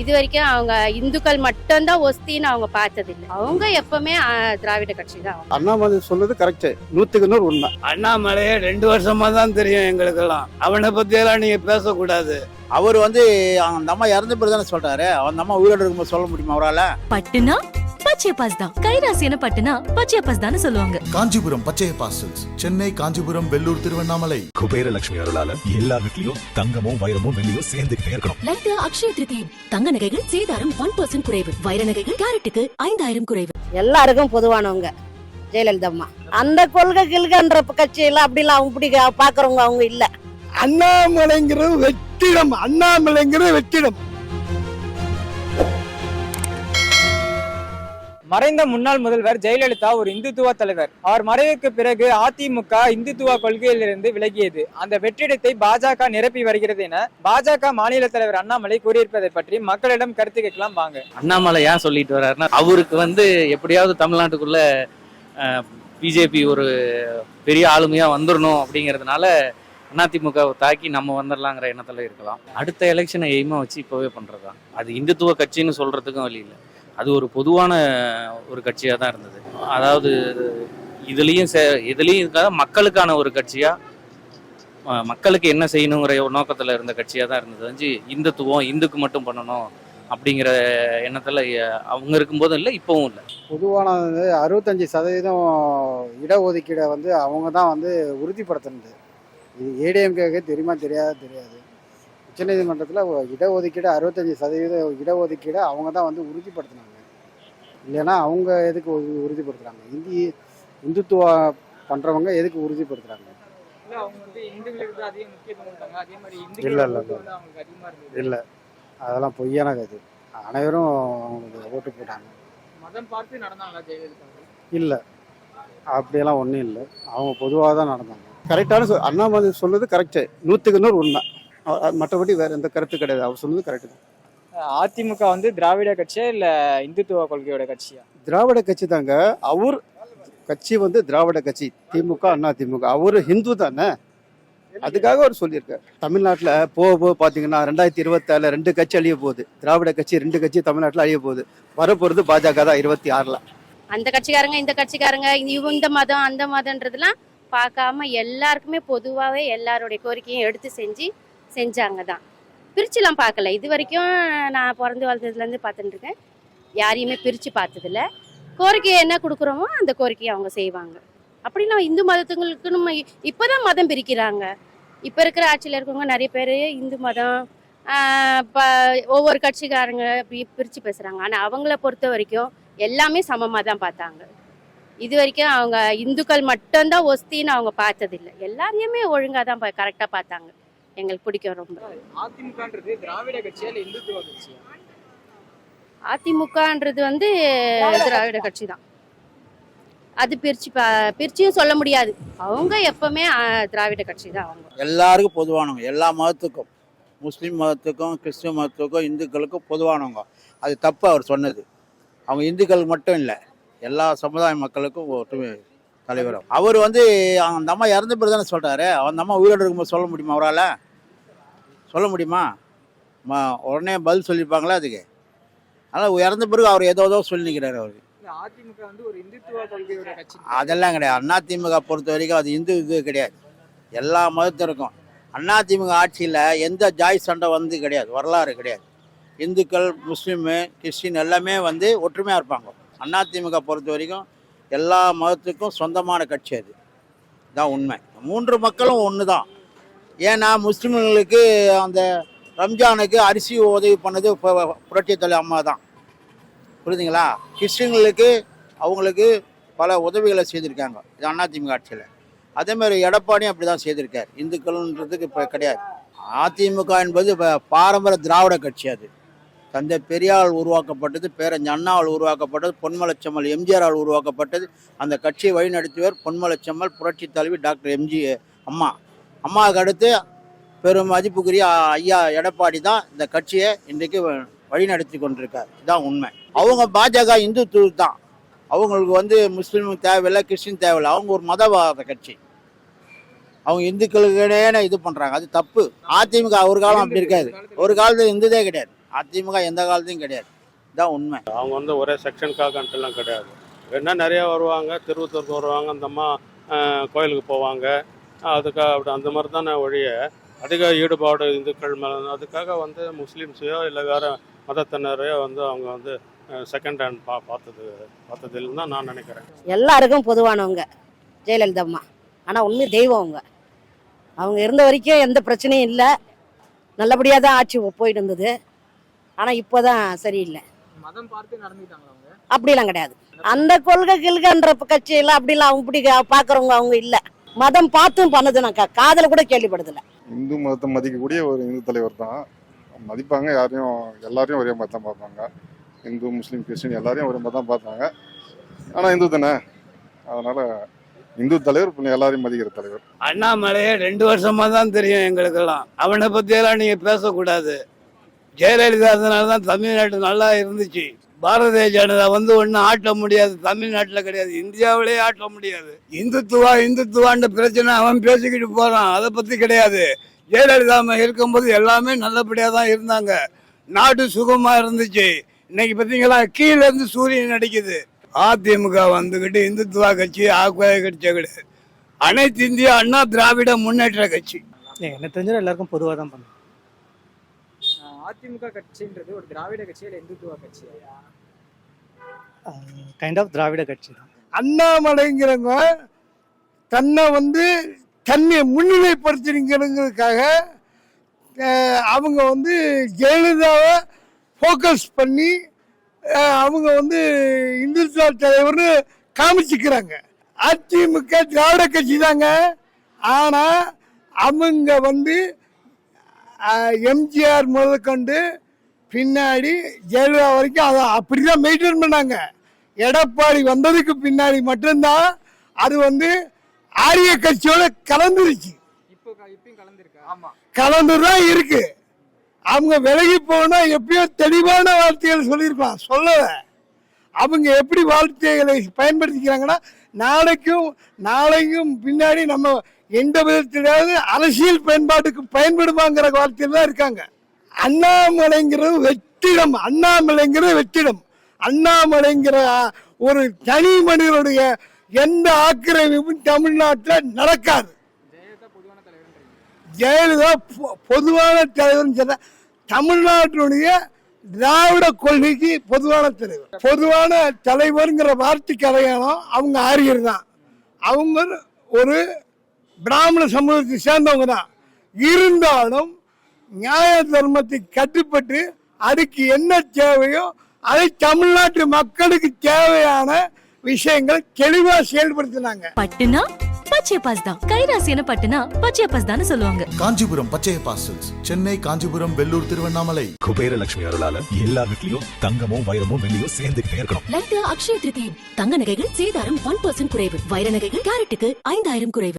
இது வரைக்கும் அவங்க இந்துக்கள் மட்டும்தான் ஒஸ்தின்னு அவங்க பார்த்ததில்லை. அவங்க எப்பவுமே திராவிட கட்சி தான் அண்ணாமலை சொல்றது கரெக்ட் நூத்துக்கு நூறு உண்மை. அண்ணாமலையே ரெண்டு வருஷமா தான் தெரியும் எங்களுக்கெல்லாம். அவனை பத்தியெல்லாம் நீங்க பேசக்கூடாது. அவர் வந்து அந்த அம்மா இறந்த பிறகு தானே சொல்றாரு. அந்த அம்மா உயிரோடு இருக்கும்போது சொல்ல முடியுமா அவரால்? பட்டுனா பச்சையப்பாஸ் தான். கைராசியான பட்டுனா பச்சையப்பாஸ் தான் சொல்லுவாங்க. காஞ்சிபுரம் பச்சைய பாசல்ஸ் சென்னை காஞ்சிபுரம் வெள்ளூர் திருவண்ணாமலை. குபேர லட்சுமி அருளால எல்லா வீட்லயும் தங்கமும் வைரமும் வெள்ளியும் சேர்ந்துகிட்டே இருக்கணும். லட்டு அக்ஷய திருதி. தங்க நகைகள் சேதாரம் ஒன் பர்சன்ட் குறைவு. வைர நகைகள் கேரட்டுக்கு ஐந்தாயிரம் குறைவு. எல்லாருக்கும் பொதுவானவங்க ஜெயலலிதா அம்மா. அந்த கொள்கை கிள்கன்ற கட்சியில அப்படிலாம் அவங்க இப்படி பாக்குறவங்க அவங்க இல்ல. அண்ணாமலைங்கிறது வெற்றிடம் அண்ணாமலைங்கிறது வெற்றிடம். மறைந்த முன்னாள் முதல்வர் ஜெயலலிதா ஒரு இந்துத்துவ தலைவர். அவர் மறைவுக்கு பிறகு அதிமுக இந்துத்துவ கொள்கையிலிருந்து விலகியது. அந்த வெற்றிடத்தை பாஜக நிரப்பி வருகிறது என பாஜக மாநில தலைவர் அண்ணாமலை கூறியிருப்பதை பற்றி மக்களிடம் கருத்து கேட்கலாம் வாங்க. அண்ணாமலை ஏன் சொல்லிட்டு வர்றாருன்னா அவருக்கு வந்து எப்படியாவது தமிழ்நாட்டுக்குள்ள பிஜேபி ஒரு பெரிய ஆளுமையா வந்துடணும் அப்படிங்கிறதுனால அதிமுகவை தாக்கி நம்ம வந்துடலாங்கிற எண்ணத்துல இருக்கலாம். அடுத்த எலெக்ஷனை எய்மா வச்சு இப்போவே பண்றதா? அது இந்துத்துவ கட்சின்னு சொல்றதுக்கும் வழி இல்லை. அது ஒரு பொதுவான ஒரு கட்சியாக தான் இருந்தது. அதாவது இதுலேயும் சே இதுலேயும் இருக்காத மக்களுக்கான ஒரு கட்சியாக மக்களுக்கு என்ன செய்யணுங்கிற ஒரு நோக்கத்தில் இருந்த கட்சியாக தான் இருந்தது. வந்து இந்துத்துவம் இந்துக்கு மட்டும் பண்ணணும் அப்படிங்கிற எண்ணத்தில் அவங்க இருக்கும்போதும் இல்லை இப்போவும் இல்லை. பொதுவானது அறுபத்தஞ்சு சதவீதம் இடஒதுக்கீடை வந்து அவங்க தான் வந்து உறுதிப்படுத்தினது. இது ஏடிஎம்கேக்கு தெரியுமா தெரியாத தெரியாது. உச்சநீதிமன்றத்தில் இடஒதுக்கீடு அறுபத்தஞ்சு சதவீதம் இடஒதுக்கீடை அவங்க தான் வந்து உறுதிப்படுத்தினாங்க. இல்லைன்னா அவங்க எதுக்கு உறு- உறுதிப்படுத்துறாங்க? இந்தி இந்துத்துவ பண்ணுறவங்க எதுக்கு மாதிரி இல்ல, இல்ல, இல்ல. அதெல்லாம் பொய்யான கது அனைவரும் அவங்களுக்கு ஓட்டு போட்டாங்க. மதம் பார்த்து நடந்தாங்களா ஜெயலலிதா இல்லை. அப்படியெல்லாம் ஒன்றும் இல்லை. அவங்க பொதுவாக தான் நடந்தாங்க. கரெக்டான சொல் அண்ணாமலை சொன்னது கரெக்டு நூற்றுக்கு நூறு உண்மை. மற்றபடி வேற எந்த கருத்து கிடையாது. அவர் சொன்னது கரெக்டு தான். அதிமுக வந்து திராவிட கட்சியா இல்ல இந்துத்துவ கொள்கையோட கட்சியா? திராவிட கட்சி தாங்க. அவர் கட்சி வந்து திராவிட கட்சி. திமுக அண்ணா திமுக. அவர் ஹிந்து தானே? அதுக்காக அவர் சொல்லியிருக்காரு. தமிழ்நாட்டில் போக போக பார்த்தீங்கன்னா ரெண்டாயிரத்தி இருபத்தாறுல ரெண்டு கட்சி அழிய போகுது. திராவிட கட்சி ரெண்டு கட்சி தமிழ்நாட்டில் அழிய போகுது. வரப்போகிறது பாஜக தான் இருபத்தி ஆறில். அந்த கட்சிக்காரங்க இந்த கட்சிக்காரங்க இந்த மதம் அந்த மதம்ன்றதெல்லாம் பார்க்காம எல்லாருக்குமே பொதுவாகவே எல்லாருடைய கோரிக்கையும் எடுத்து செஞ்சு செஞ்சாங்க தான். பிரிச்சுலாம் பார்க்கல. இது வரைக்கும் நான் பிறந்து வளர்ந்ததுலேருந்து பார்த்துட்டு இருக்கேன். யாரையுமே பிரித்து பார்த்ததில்ல. கோரிக்கையை என்ன கொடுக்குறோமோ அந்த கோரிக்கையை அவங்க செய்வாங்க. அப்படின்னா இந்து மதத்துங்களுக்கு நம்ம இப்போ தான் மதம் பிரிக்கிறாங்க. இப்போ இருக்கிற ஆட்சியில் இருக்கவங்க நிறைய பேர் இந்து மதம் இப்போ ப- ஒவ்வொரு கட்சிக்காரங்க இப்படி பிரித்து பேசுகிறாங்க ஆனால் அவங்கள பொறுத்த வரைக்கும் எல்லாமே சமமாக தான் பார்த்தாங்க. இது வரைக்கும் அவங்க இந்துக்கள் மட்டும்தான் ஒஸ்தின்னு அவங்க பார்த்ததில்லை. எல்லாரையுமே ஒழுங்காக தான் கரெக்டாக பார்த்தாங்க. எங்களுக்கு பிடிக்கும் ரொம்ப. அதிமுகன்றது திராவிட கட்சியா இல்ல இந்துத்துவ கட்சியா அதிமுகன்றது வந்து திராவிட கட்சி தான். அது பிரிச்சு பிரிச்சியும் சொல்ல முடியாது. அவங்க எப்பவுமே திராவிட கட்சி தான் அவங்க. எல்லாருக்கும் பொதுவானவங்க எல்லா மதத்துக்கும் முஸ்லீம் மதத்துக்கும் கிறிஸ்துவ மதத்துக்கும் இந்துக்களுக்கும் பொதுவானவங்க. அது தப்பு அவர் சொன்னது. அவங்க இந்துக்கள் மட்டும் இல்லை எல்லா சமுதாய மக்களுக்கும் ஒற்றுமை. தலைவர்? அவர் வந்து அந்த அம்மா இறந்த பிறகு தானே சொல்கிறாரு அந்த அம்மா உயிரோடு இருக்கும்போது சொல்ல முடியுமா அவரால்? சொல்ல முடியுமா? உடனே பதில் சொல்லியிருப்பாங்களா அதுக்கு? அதனால் இறந்த பிறகு அவர் ஏதோ ஏதோ சொல்லி நிற்கிறாரு அவர். இல்ல அதிமுக வந்து ஒரு இந்துத்துவ கொள்கையோட கட்சி. அதெல்லாம் கிடையாது. அதிமுக பொறுத்த வரைக்கும் அது இந்து இது கிடையாது. எல்லா மதத்திற்கும் அதிமுக ஆட்சியில் எந்த ஜாய் சண்டை வந்து கிடையாது. வரலாறு கிடையாது. இந்துக்கள் முஸ்லீமு கிறிஸ்டின் எல்லாமே வந்து ஒற்றுமையாக இருப்பாங்க. அதிமுக பொறுத்த வரைக்கும் எல்லா மதத்துக்கும் சொந்தமான கட்சி அது. தான் உண்மை. மூன்று மக்களும் ஒன்று தான் ஏன்னா முஸ்லீம்களுக்கு அந்த ரம்ஜானுக்கு அரிசி உதவி பண்ணது பு- புரட்சித் அம்மா தான். புரியுதுங்களா? கிறிஸ்டின்களுக்கு அவங்களுக்கு பல உதவிகளை செய்திருக்காங்க. இது அதிமுக ஆட்சியில். அதேமாதிரி எடப்பாடியும் அப்படி தான் செய்திருக்கார். இந்துக்கள்ன்றதுக்கு இப்போ கிடையாது. அதிமுக என்பது இப்போ பாரம்பரிய திராவிட கட்சி அது. தந்தை பெரியாள் உருவாக்கப்பட்டது பேரஞ்ச அண்ணாவால் உருவாக்கப்பட்டது பொன்மலச்செம்மல் எம்ஜிஆரால் உருவாக்கப்பட்டது. அந்த கட்சியை வழிநடத்தியவர் பொன்மலச்செம்மல் புரட்சி தலைவி டாக்டர் எம்ஜி அம்மா. அம்மாவுக்கு அடுத்து பெரும் மதிப்புக்குரிய ஐயா எடப்பாடி தான் இந்த கட்சியை இன்றைக்கு வழிநடத்தி கொண்டிருக்கார். இதுதான் உண்மை. அவங்க பாஜக இந்துத்துவ தான். அவங்களுக்கு வந்து முஸ்லீம் தேவையில்லை கிறிஸ்டின் தேவையில்லை. அவங்க ஒரு மதவாத கட்சி. அவங்க இந்துக்களுக்கு இது பண்ணுறாங்க அது தப்பு. அதிமுக ஒரு காலம் அப்படி இருக்காது. ஒரு காலத்தில் இந்துதே கிடையாது. அதிமுக எந்த காலத்தையும் கிடையாது. இதான் உண்மை. அவங்க வந்து ஒரே செக்ஷனுக்காகன்ட்டுலாம் கிடையாது. வேணா நிறைய வருவாங்க திருவத்தூருக்கு வருவாங்க அந்த அம்மா கோயிலுக்கு போவாங்க. அதுக்காக அப்படி அந்த மாதிரி தானே ஒழிய அதிக ஈடுபாடு இந்துக்கள் மேலே அதுக்காக வந்து முஸ்லீம்ஸையோ இல்லை வேறு மதத்தினரையோ வந்து அவங்க வந்து செகண்ட் ஹேண்ட் பா பார்த்தது பார்த்ததில்லைன்னு தான் நான் நினைக்கிறேன். எல்லாருக்கும் பொதுவானவங்க ஜெயலலிதா அம்மா ஆனால் உண்மை தெய்வம் அவங்க. அவங்க இருந்த வரைக்கும் எந்த பிரச்சனையும் இல்லை. நல்லபடியாக தான் ஆட்சி போயிட்டு இருந்தது. ஆனால் இப்போ தான் சரியில்லை. மதம் பார்த்து நடந்துட்டாங்களா அவங்க? அப்படிலாம் கிடையாது. அந்த கொள்கை கிள்கன்ற கட்சியெல்லாம் அப்படிலாம் அவங்க இப்படி பார்க்குறவங்க அவங்க இல்லை. மதம் பார்த்தும் பண்ணது நான் கா- காதுல கூட கேள்விப்படுதில்ல இந்து மதத்தை மதிக்கக்கூடிய ஒரு இந்து தலைவர் தான். மதிப்பாங்க யாரையும் எல்லாரையும் ஒரே மாதிரி தான் பார்ப்பாங்க. இந்து முஸ்லீம் கிறிஸ்டின் எல்லாரையும் ஒரே மாதிரி தான் பார்த்தாங்க ஆனால் இந்து தானே? அதனால இந்து தலைவர் எல்லாரையும் மதிக்கிற தலைவர். அண்ணாமலையே ரெண்டு வருஷமா தான் தெரியும் எங்களுக்கெல்லாம். அவனை பத்தியெல்லாம் நீங்க பேசக்கூடாது. ஜெயலலிதா இருந்தனால தான் தமிழ்நாடு நல்லா இருந்துச்சு. பாரதிய ஜனதா வந்து ஒன்றும் ஆட்ட முடியாது. தமிழ்நாட்டில் கிடையாது. இந்தியாவிலே ஆட்ட முடியாது. இந்துத்துவா இந்துத்துவான்ற பிரச்சனை அவன் பேசிக்கிட்டு போறான். அதை பத்தி கிடையாது. ஜெயலலிதா அம்மா இருக்கும்போது எல்லாமே நல்லபடியாக தான் இருந்தாங்க. நாடு சுகமா இருந்துச்சு. இன்னைக்கு பார்த்தீங்களா கீழே இருந்து சூரியன் அடிக்குது. அதிமுக வந்துக்கிட்டு இந்துத்துவா கட்சி ஆக்குவாய கட்சி கிடையாது அனைத்து இந்திய அண்ணா திராவிட முன்னேற்ற கட்சி. என்ன தெரிஞ்ச எல்லாருக்கும் பொதுவாக தான் பண்ணும் அதிமுக கட்சின்றது ஒரு திராவிட கட்சி இல்லை இந்துத்துவ கட்சியா கைண்ட் ஆஃப் திராவிட கட்சி தான். அண்ணாமலைங்கிறவங்க தன்னை வந்து தன்னை முன்னிலைப்படுத்திங்கிறதுக்காக அவங்க வந்து ஜெயலலிதாவை ஃபோக்கஸ் பண்ணி அவங்க வந்து இந்துத்துவ தலைவர்னு காமிச்சிக்கிறாங்க. அதிமுக திராவிட கட்சி தாங்க. ஆனால் அவங்க வந்து எம்ஜிஆர் முதற்கொண்டு பின்னாடி ஜெயலலிதா வரைக்கும் அதை அப்படி தான் மெயின்டைன் பண்ணாங்க. எடப்பாடி வந்ததுக்கு பின்னாடி மட்டும்தான் அது வந்து ஆரிய கட்சியோட கலந்துருச்சு. இப்போ இப்பயும் கலந்துருக்கா? ஆமா. கலந்து தான் இருக்கு. அவங்க விலகி போனா எப்பயோ தெளிவான வார்த்தைகள் சொல்லியிருக்கலாம். சொல்லலை. அவங்க எப்படி வார்த்தைகளை பயன்படுத்திக்கிறாங்கன்னா நாளைக்கும் நாளைக்கும் பின்னாடி நம்ம எந்த விதத்திலாவது அரசியல் பயன்பாட்டுக்கு பயன்படுமாங்கிற வார்த்தையில் தான் இருக்காங்க. அண்ணாமலைங்கிறது வெற்றிடம் அண்ணாமலைங்கிறது வெற்றிடம். அண்ணாமலைங்கிற ஒரு தனி மனிதனுடைய எந்த ஆக்கிரமிப்பும் தமிழ்நாட்டில் நடக்காது. ஜெயலலிதா பொதுவான தலைவர் தலைவர்னு தமிழ்நாட்டினுடைய திராவிட கொள்கைக்கு பொதுவான தலைவர். பொதுவான தலைவருங்கிற வார்த்தைக்கு அடையாளம் அவங்க ஆரியர் தான். அவங்க ஒரு பிராமண சமூகத்தை சேர்ந்தவங்க தான் இருந்தாலும் நியாய தர்மத்தை கட்டுப்பட்டு அதுக்கு என்ன தேவையோ அதை தமிழ்நாட்டு மக்களுக்கு தேவையான விஷயங்கள் தெளிவாக செயல்படுத்தினாங்க. பட்டுனா பச்சை பாஸ் தான். கைராசியான பட்டுனா பச்சை பாஸ் தான் சொல்லுவாங்க. காஞ்சிபுரம் பச்சைய பாசல்ஸ் சென்னை காஞ்சிபுரம் வெள்ளூர் திருவண்ணாமலை. குபேர லட்சுமி அருளால எல்லா வீட்லயும் தங்கமும் வைரமும் வெள்ளியும் சேர்ந்துகிட்டே இருக்கணும். லட்டு அக்ஷய திருதி. தங்க நகைகள் சேதாரம் ஒன் பர்சன்ட் குறைவு. வைர நகைகள் கேரட்டுக்கு ஐந்தாயிரம் குறைவு.